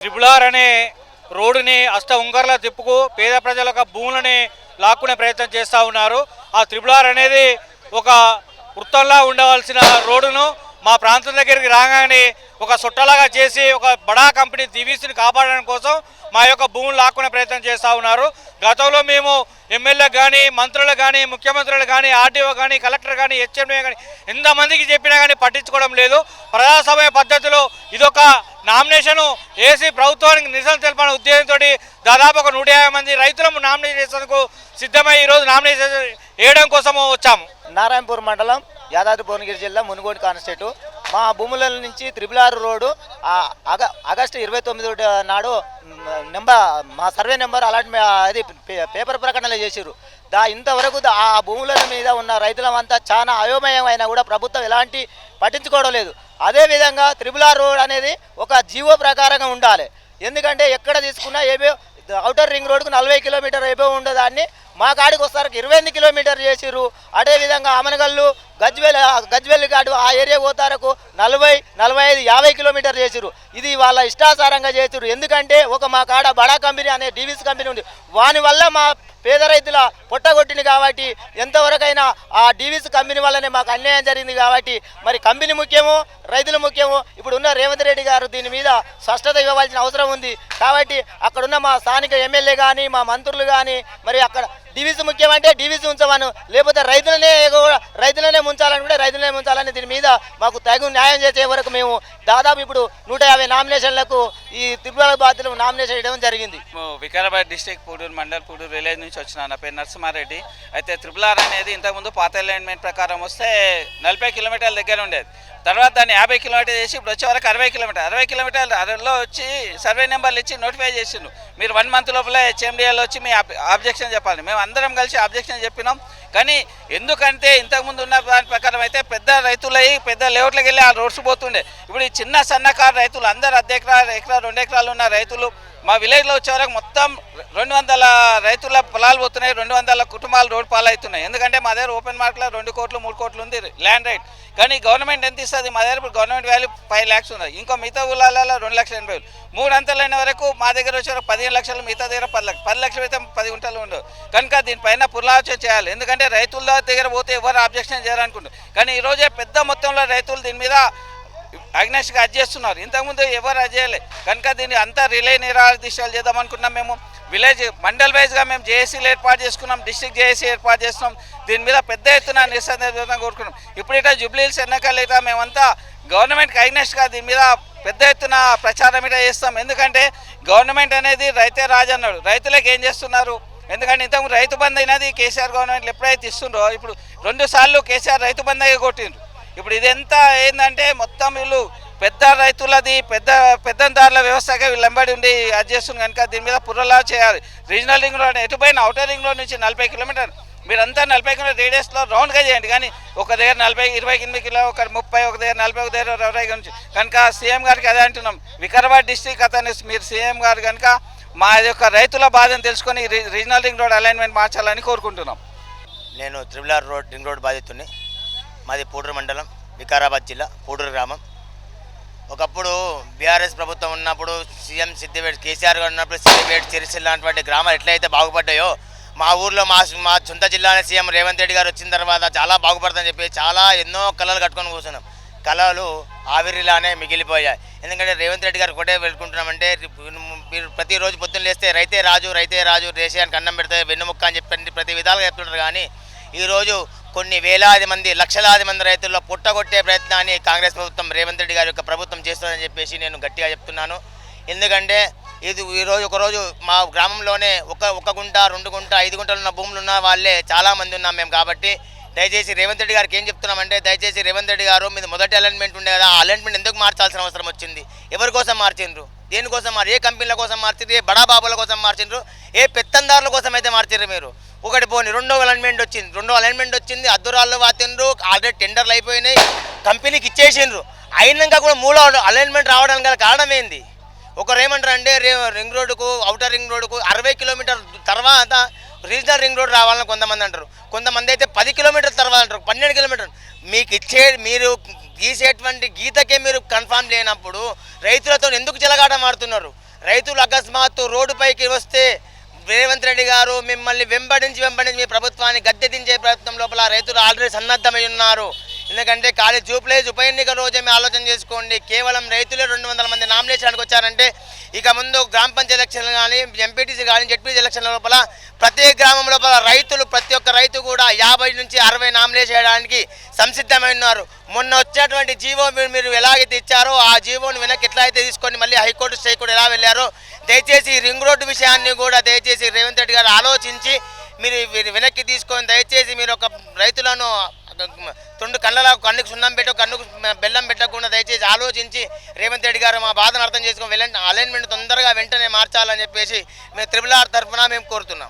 Triple R అనే రోడ్డుని అష్ట ఉంగర్ల తిప్పుకు పేద ప్రజల యొక్క భూములని లాక్కునే ప్రయత్నం చేస్తూ ఉన్నారు. ఆ త్రిపులార్ అనేది ఒక వృత్తంలా ఉండవలసిన రోడ్డును మా ప్రాంతం దగ్గరికి రాగానే ఒక సుట్టలాగా చేసి ఒక బడా కంపెనీ దివీసీని కాపాడడం కోసం మా యొక్క భూములు లాక్కునే ప్రయత్నం చేస్తూ ఉన్నారు. గతంలో మేము ఎమ్మెల్యే కానీ మంత్రులు కానీ ముఖ్యమంత్రులు కానీ ఆర్డీఓ కానీ కలెక్టర్ కానీ హెచ్ఎండి కానీ ఎంతమందికి చెప్పినా కానీ పట్టించుకోవడం లేదు. ప్రజాసభ పద్ధతిలో ఇదొక నామినేషన్ వేసి ప్రభుత్వానికి నిరసన తెలపని ఉద్దేశంతో దాదాపు ఒక నూట యాభై మంది రైతులము నామినేషన్ చేసేందుకు సిద్ధమై ఈరోజు నామినేషన్ వేయడం కోసము వచ్చాము. నారాయణపూర్ మండలం యాదాద్రి భువనగిరి జిల్లా మునుగోడు కాన్స్టేటు మా భూముల నుంచి త్రిబుల్ ఆరు రోడ్డు అగ ఆగ ఆగస్టు ఇరవై తొమ్మిది నాడు నెంబర్ మా సర్వే నెంబర్ అలాంటి అది పే- పేపర్ ప్రకటనలు చేసిర్రు. దా ఇంతవరకు ఆ భూముల మీద ఉన్న రైతులమంతా చాలా అయోమయం అయినా కూడా ప్రభుత్వం ఎలాంటి పట్టించుకోవడం లేదు. అదేవిధంగా త్రిబుల్ ఆర్ రోడ్ అనేది ఒక జీవో ప్రకారంగా ఉండాలి. ఎందుకంటే ఎక్కడ తీసుకున్నా ఏవో అవుటర్ రింగ్ రోడ్కు నలభై కిలోమీటర్ ఏవో ఉండదాన్ని. మా కాడికి వస్తారు ఇరవై ఎనిమిది కిలోమీటర్ చేసిర్రు. అదేవిధంగా అమనగల్లు గజ్వెల్ గజ్వెల్ కాడు ఆ ఏరియా పోతారకు నలభై నలభై ఐదు యాభై కిలోమీటర్ చేసిరు ఇది వాళ్ళ ఇష్టాసారంగా చేసిర్రు. ఎందుకంటే ఒక మా కాడ బడా కంపెనీ అనే డీవీస్ కంపెనీ ఉంది. వాని వల్ల మా పేద రైతుల పొట్టగొట్టింది కాబట్టి ఎంతవరకైనా ఆ డీవీస్ కంపెనీ వల్లనే మాకు అన్యాయం జరిగింది కాబట్టి మరి కంపెనీ ముఖ్యము రైతులు ముఖ్యము ఇప్పుడు ఉన్న రేవంత్ రెడ్డి గారు దీని మీద స్పష్టత ఇవ్వవలసిన అవసరం ఉంది. కాబట్టి అక్కడున్న మా స్థానిక ఎమ్మెల్యే కానీ మా మంత్రులు కానీ మరి అక్కడ డివిజన్ ముఖ్యమంటే డివిజన్ ఉంచమను. లేకపోతే రైతులనే కూడా రైతులనే ముంచాలని కూడా రైతులనే ముంచాలని దీని మీద మాకు తగు న్యాయం చేసే వరకు మేము దాదాపు ఇప్పుడు నూట యాభై నామినేషన్లకు ఈ తిరుమల బాధ్యులు నామినేషన్ చేయడం జరిగింది. వికారాబాద్ డిస్టిక్ పూడూరు మండల్ పూడూరు విలేజ్ నుంచి వచ్చిన నా పేరు నరసింహారెడ్డి. అయితే త్రిపుల్ ఆర్ అనేది ఇంతకుముందు పాత అలైన్మెంట్ ప్రకారం వస్తే నలభై కిలోమీటర్ల దగ్గర ఉండేది. తర్వాత దాన్ని యాభై కిలోమీటర్ చేసి ఇప్పుడు వచ్చే వరకు అరవై కిలోమీటర్ అరవై కిలోమీటర్లు అరలో వచ్చి సర్వే నెంబర్లు ఇచ్చి నోటిఫై చేసిండు మీరు వన్ మంత్ లోపల హెచ్ఎండిఎల్ వచ్చి మీ ఆబ్జెక్షన్ చెప్పాలి. మేము అందరం కలిసి ఆబ్జెక్షన్ చెప్పినాం. కానీ ఎందుకంటే ఇంతకుముందు ఉన్న దాని ప్రకారం అయితే పెద్ద రైతులయ్యి పెద్ద లేఅవుట్లకు వెళ్ళి ఆ రోడ్స్ పోతుండే. ఇప్పుడు చిన్న సన్నకారు రైతులు అందరు అర్ధ ఎకరా ఎకరా రెండు ఎకరాలు ఉన్న రైతులు మా విలేజ్లో వచ్చేవరకు మొత్తం రెండు వందల రైతుల పొలాలు పోతున్నాయి రెండు వందల కుటుంబాలు రోడ్ పాలవుతున్నాయి. ఎందుకంటే మా దగ్గర ఓపెన్ మార్కెట్లో రెండు కోట్లు మూడు కోట్లు ఉంది ల్యాండ్ రైట్ కానీ గవర్నమెంట్ ఎంత ఇస్తుంది? మా దగ్గర ఇప్పుడు గవర్నమెంట్ వాల్యూ ఫైవ్ ల్యాక్స్ ఉన్నాయి ఇంకో మిగతా ఊళ్ళలో రెండు లక్షల ఎనభై వేలు. మూడు అంతలైన వరకు మా దగ్గర వచ్చేవరకు పదిహేను లక్షలు మిగతా దగ్గర పది లక్షలు పది లక్షలు అయితే పది గుంటలు ఉండవు. కనుక దీనిపైన పునరాలోచన చేయాలి. ఎందుకంటే రైతుల దగ్గర పోతే ఎవరు అబ్జెక్షన్ చేయాలనుకుంటారు కానీ ఈరోజే పెద్ద మొత్తంలో రైతులు దీని మీద అగ్నేష్గా అది చేస్తున్నారు. ఇంతకుముందు ఎవరు అది కనుక దీన్ని అంతా రిలే నిరాహార చేద్దాం అనుకున్నాం మేము. విలేజ్ మండల్ వైజ్గా మేము జేఏసీలు ఏర్పాటు చేసుకున్నాం డిస్ట్రిక్ట్ జేఏసీ ఏర్పాటు చేస్తున్నాం. దీని మీద పెద్ద ఎత్తున నిరసన కోరుకున్నాం. ఇప్పుడు ఇట్లా జూబ్లీహిల్స్ ఎన్నికలు ఇట్లా మేమంతా గవర్నమెంట్కి అగ్నెస్ట్గా దీని మీద పెద్ద ఎత్తున ప్రచారం ఇట్లా చేస్తాం. ఎందుకంటే గవర్నమెంట్ అనేది రైతే రాజు అన్నాడు. రైతులకు ఏం చేస్తున్నారు? ఎందుకంటే ఇంతకు రైతు బంద్ అయినది కేసీఆర్ గవర్నమెంట్ ఎప్పుడైతే ఇస్తుండ్రో ఇప్పుడు రెండు సార్లు కేసీఆర్ రైతు బంద్ అయ్యి కొట్టిండ్రు. ఇప్పుడు ఇదంతా ఏంటంటే మొత్తం వీళ్ళు పెద్ద రైతులది పెద్ద పెద్దందారుల వ్యవస్థగా వీళ్ళు ఉండి అది చేస్తుంది కనుక దీని మీద పుర్రలా చేయాలి. రీజనల్ రింగ్ రోడ్ ఎటుపోయిన అవుటర్ రింగ్ రోడ్ నుంచి నలభై కిలోమీటర్. మీరంతా నలభై కిలో రేడియస్లో రౌండ్గా చేయండి. కానీ ఒక దగ్గర నలభై ఇరవై ఎనిమిది కిలో ఒక ముప్పై ఒక దగ్గర నలభై ఒక దగ్గర అరవై నుంచి. కనుక సీఎం గారికి అదే అంటున్నాం. వికారాబాద్ డిస్టిక్ అతను మీరు సీఎం గారు కనుక మా యొక్క రైతుల బాధను తెలుసుకొని రీజనల్ రింగ్ రోడ్ అలైన్మెంట్ మార్చాలని కోరుకుంటున్నాం. నేను triple R road ring road బాధితుని మాది పూడూరు మండలం వికారాబాద్ జిల్లా పూడూరు గ్రామం. ఒకప్పుడు బీఆర్ఎస్ ప్రభుత్వం ఉన్నప్పుడు సీఎం సిద్దిపేట కేసీఆర్ గారు ఉన్నప్పుడు సిద్దిపేట చిరిసిల్ లాంటి గ్రామాలు ఎట్లయితే బాగుపడ్డాయో మా ఊర్లో మా మా సొంత జిల్లానే సీఎం రేవంత్ రెడ్డి గారు వచ్చిన తర్వాత చాలా బాగుపడతాయని చెప్పి చాలా ఎన్నో కళలు కట్టుకొని కూర్చున్నాం. కళలు ఆవిరిలానే మిగిలిపోయాయి. ఎందుకంటే రేవంత్ రెడ్డి గారు ఒకటే వెళ్ళుకుంటున్నామంటే మీరు ప్రతిరోజు పొద్దున్న లేస్తే రైతే రాజు రైతే రాజు దేశానికి అన్నం పెడితే వెన్నుముక్క అని చెప్పండి ప్రతి విధాలుగా చెప్తుంటారు కానీ ఈరోజు కొన్ని వేలాది మంది లక్షలాది మంది రైతుల్లో పుట్టగొట్టే ప్రయత్నాన్ని కాంగ్రెస్ ప్రభుత్వం రేవంత్ రెడ్డి గారి యొక్క ప్రభుత్వం చేస్తుందని చెప్పేసి నేను గట్టిగా చెప్తున్నాను. ఎందుకంటే ఇది ఈరోజు ఒకరోజు మా గ్రామంలోనే ఒక ఒక గుంట రెండు గుంట ఐదు గుంటలు ఉన్న భూములు ఉన్న వాళ్ళే చాలామంది ఉన్నాం మేము కాబట్టి దయచేసి రేవంత్ రెడ్డి గారికి ఏం చెప్తున్నామంటే దయచేసి రేవంత్ రెడ్డి గారు మీద మొదటి అలైన్మెంట్ ఉండే కదా ఆ అలైన్మెంట్ ఎందుకు మార్చాల్సిన అవసరం వచ్చింది? ఎవరి కోసం మార్చిండ్రు? దేనికోసం మరి ఏ కంపెనీల కోసం మార్చిండ్రు ఏ బడా బాబుల కోసం మార్చిండ్రు? ఏ పెత్తందారుల కోసం అయితే మార్చిండ్రు మీరు? ఒకటి పోని రెండో అలైన్మెంట్ వచ్చింది. రెండో అలైన్మెంట్ వచ్చింది అద్దురాళ్ళు వాతిండ్రు ఆల్రెడీ టెండర్లు అయిపోయినాయి కంపెనీకి ఇచ్చేసిండ్రు. అయినాక కూడా మూడో అలైన్మెంట్ రావడానికి గల కారణం ఏంది? ఒకరు ఏమంటారు అంటే రే రింగ్ రోడ్డుకు అవుటర్ రింగ్ రోడ్డుకు అరవై కిలోమీటర్ తర్వాత రీజనల్ రింగ్ రోడ్ రావాలని కొంతమంది అంటారు. కొంతమంది అయితే పది కిలోమీటర్ తర్వాత అంటారు. పన్నెండు కిలోమీటర్ మీకు ఇచ్చే మీరు గీసేటువంటి గీతకే మీరు కన్ఫామ్ లేనప్పుడు రైతులతో ఎందుకు చెలగాట ఆడుతున్నారు? రైతులు అకస్మాత్తు రోడ్డుపైకి వస్తే రేవంత్ రెడ్డి గారు మిమ్మల్ని వెంబడించి వెంబడించి మీ ప్రభుత్వాన్ని గద్దె దించే ప్రయత్నం లోపల రైతులు ఆల్రెడీ సన్నద్ధమై ఉన్నారు. ఎందుకంటే ఖాళీ జూప్లేజ్ ఉప ఎన్నిక రోజే మీ ఆలోచన చేసుకోండి. కేవలం రైతులే రెండు వందల మంది నామినేషన్కి వచ్చారంటే ఇక ముందు గ్రామ పంచాయతీ ఎలక్షన్లు కానీ ఎంపీటీసీ కానీ జెడ్పీసీ ఎలక్షన్ల లోపల ప్రతి గ్రామం లోపల రైతులు ప్రతి ఒక్క రైతు కూడా యాభై నుంచి అరవై నామినేషన్ చేయడానికి సంసిద్ధమై ఉన్నారు. మొన్న వచ్చేటువంటి జీవో మీరు మీరు ఎలాగైతే ఇచ్చారో ఆ జీవోను వెనక్కి ఎట్లా అయితే తీసుకొని మళ్ళీ హైకోర్టు స్టే కూడా ఎలా వెళ్ళారో దయచేసి రింగ్ రోడ్డు విషయాన్ని కూడా దయచేసి రేవంత్ రెడ్డి గారు ఆలోచించి మీరు వెనక్కి తీసుకొని దయచేసి మీరు ఒక రైతులను తొండు కళ్ళలో కన్నుకు సున్నం పెట్టు కన్నుకు బెల్లం పెట్టకుండా దయచేసి ఆలోచించి రేవంత్ రెడ్డి గారు మా బాధను అర్థం చేసుకొని వెళ్ళండి. అలైన్మెంట్ తొందరగా వెంటనే మార్చాలని చెప్పేసి మేము త్రిబుల్ ఆర్ తరఫున మేము కోరుతున్నాం.